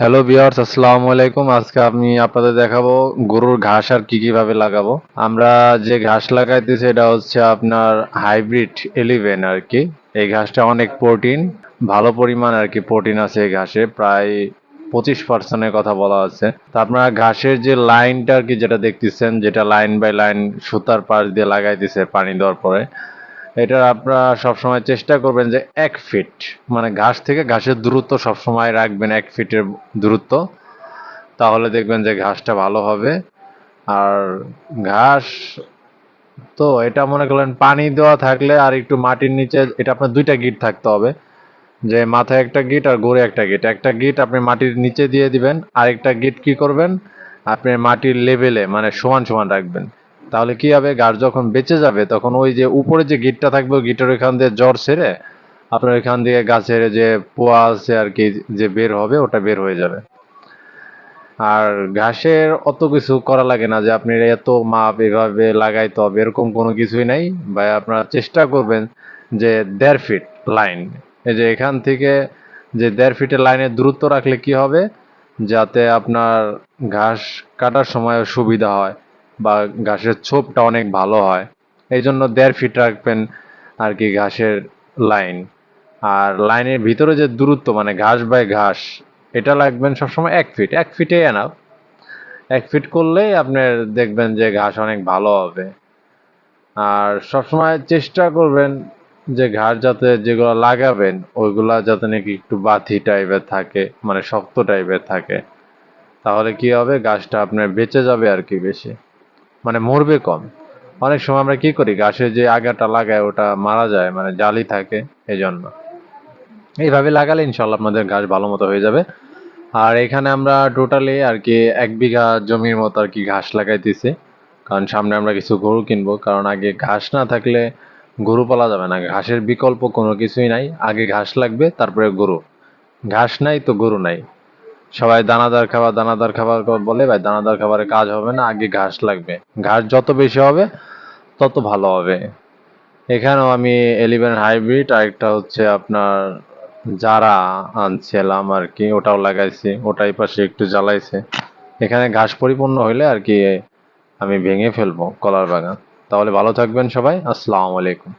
Hello বিয়ার্স আসসালামু আলাইকুম। আজকে আমি আপনাদের দেখাবো গরুর ঘাস আর কি কীভাবে লাগাবো। আমরা যে ঘাস লাগাইতেছি, এটা হচ্ছে আপনার হাইব্রিড এলিভেন আর কি। এই ঘাসটা অনেক প্রোটিন ভালো পরিমাণ আর কি প্রোটিন আছে এই ঘাসে, প্রায় পঁচিশ পার্সেন্টের কথা বলা আছে। তো আপনারা ঘাসের যে লাইনটা আর কি যেটা দেখতেছেন, যেটা লাইন বাই লাইন সুতার পাশ দিয়ে লাগাইতেছে পানি দেওয়ার পরে এটা আপনারা সবসময় চেষ্টা করবেন যে এক ফিট মানে ঘাস থেকে ঘাসের দূরত্ব সবসময় রাখবেন এক ফিটের দূরত্ব। তাহলে দেখবেন যে ঘাসটা ভালো হবে। আর ঘাস তো এটা মনে করলেন পানি দেওয়া থাকলে আর একটু মাটির নিচে, এটা আপনার দুইটা গিট থাকতে হবে। যে মাথায় একটা গিট আর গোড়ে একটা গিট। একটা গিট আপনি মাটির নিচে দিয়ে দিবেন, আরেকটা গিট কি করবেন? আপনি মাটির লেভেলে মানে সমান সমান রাখবেন। তাহলে কি হবে? গাছ যখন বেঁচে যাবে, তখন ওই যে উপরে যে গিটটা থাকবে গিটের ওইখান দিয়ে জ্বর সেরে আপনার ওইখান দিয়ে গাছের যে পোয়া আছে আর কি, যে বের হবে, ওটা বের হয়ে যাবে। আর ঘাসের অত কিছু করা লাগে না যে আপনি এত মাপ এভাবে লাগাইতে হবে, এরকম কোনো কিছুই নাই। বা আপনারা চেষ্টা করবেন যে দেড় ফিট লাইন। এই যে এখান থেকে যে দেড় ফিটের লাইনের দূরত্ব রাখলে কি হবে? যাতে আপনার ঘাস কাটার সময় সুবিধা হয়। বা ঘাসের ছোপটা অনেক ভালো হয়। এই জন্য দেড় ফিট রাখবেন আর কি ঘাসের লাইন আর লাইনের ভিতরে যে দূরত্ব মানে ঘাস বাই ঘাস, এটা লাগবেন সবসময় এক ফিট এক ফিটে এনাফ এক ফিট করলেই আপনার দেখবেন যে ঘাস অনেক ভালো হবে। আর সবসময় চেষ্টা করবেন যে ঘাস যাতে যেগুলো লাগাবেন, ওইগুলা যাতে নাকি একটু বাথি টাইপের থাকে মানে শক্ত টাইপের থাকে। তাহলে কি হবে? গাছটা আপনার বেঁচে যাবে আর কি বেশি। মানে মরবে কম। অনেক সময় আমরা কি করি গাছের যে আগাটা লাগায় ওটা মারা যায় মানে জালি থাকে এই জন্য এইভাবে লাগালে ইনশাল্লাহ আপনাদের গাছ ভালো মতো হয়ে যাবে। আর এখানে আমরা টোটালি আর কি এক বিঘা জমির মতো আর কি ঘাস লাগাইতেছি। কারণ সামনে আমরা কিছু গরু কিনবো, কারণ আগে ঘাস না থাকলে গরু পালা যাবে না। ঘাসের বিকল্প কোনো কিছুই নাই। আগে ঘাস লাগবে, তারপরে গরু। ঘাস নাই তো গরু নাই। সবাই দানাদার খাবার দানাদার খাবার বলে, ভাই, দানাদার খাবারের কাজ হবে না, আগে ঘাস লাগবে। ঘাস যত বেশি হবে, তত ভালো হবে। এখানেও আমি এলিভেন হাইব্রিড আরেকটা হচ্ছে আপনার যারা আনছিলাম আর কি, ওটাও লাগাইছি, ওটাই পাশে একটু জ্বালাইছে। এখানে ঘাস পরিপূর্ণ হইলে আর কি আমি ভেঙে ফেলব কলার বাগান। তাহলে ভালো থাকবেন সবাই, আসসালামু আলাইকুম।